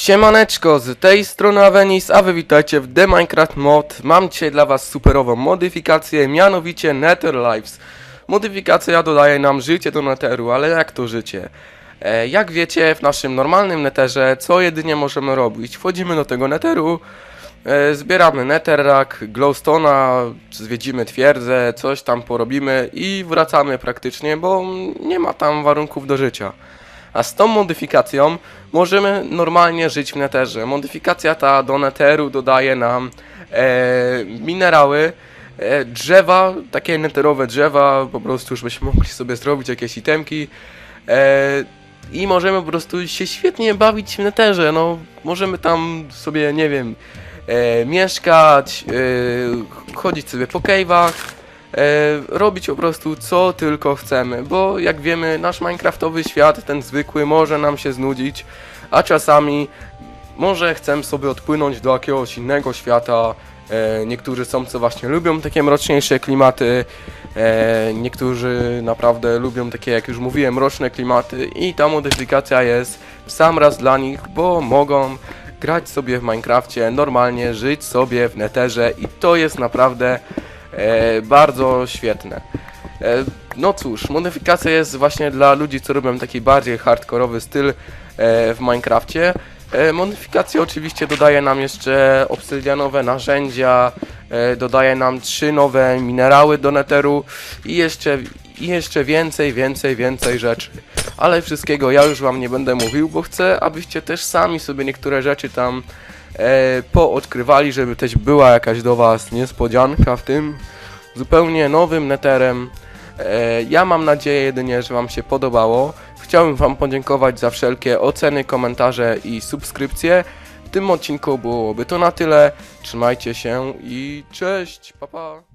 Siemaneczko, z tej strony Avenis, a wy witajcie w The Minecraft Mod. Mam dzisiaj dla was superową modyfikację, mianowicie Nether Lives. Modyfikacja dodaje nam życie do Netheru, ale jak to życie? E, jak wiecie, w naszym normalnym Netherze co jedynie możemy robić? Wchodzimy do tego Netheru, e, zbieramy Netherrack, Glowstone'a, zwiedzimy twierdzę, coś tam porobimy i wracamy praktycznie, bo nie ma tam warunków do życia. A z tą modyfikacją możemy normalnie żyć w neterze. Modyfikacja ta do neteru dodaje nam e, minerały, e, drzewa, takie neterowe drzewa, po prostu już byśmy mogli sobie zrobić jakieś itemki. E, I możemy po prostu się świetnie bawić w neterze. No, możemy tam sobie, nie wiem, e, mieszkać, e, chodzić sobie po cave'ach, robić po prostu co tylko chcemy, bo jak wiemy, nasz minecraftowy świat, ten zwykły, może nam się znudzić, a czasami może chcemy sobie odpłynąć do jakiegoś innego świata. E, niektórzy są, co właśnie lubią takie mroczniejsze klimaty, e, niektórzy naprawdę lubią takie, jak już mówiłem, mroczne klimaty i ta modyfikacja jest w sam raz dla nich, bo mogą grać sobie w Minecrafcie, normalnie żyć sobie w Netherze i to jest naprawdę e, bardzo świetne. E, no cóż, modyfikacja jest właśnie dla ludzi, co robią taki bardziej hardkorowy styl e, w Minecrafcie. E, modyfikacja oczywiście dodaje nam jeszcze obsydianowe narzędzia, e, dodaje nam trzy nowe minerały do neteru i jeszcze, i jeszcze więcej, więcej, więcej rzeczy. Ale wszystkiego ja już wam nie będę mówił, bo chcę, abyście też sami sobie niektóre rzeczy tam e, poodkrywali, żeby też była jakaś do was niespodzianka w tym zupełnie nowym neterem. E, ja mam nadzieję jedynie, że wam się podobało. Chciałbym wam podziękować za wszelkie oceny, komentarze i subskrypcje. W tym odcinku byłoby to na tyle. Trzymajcie się i cześć, pa pa.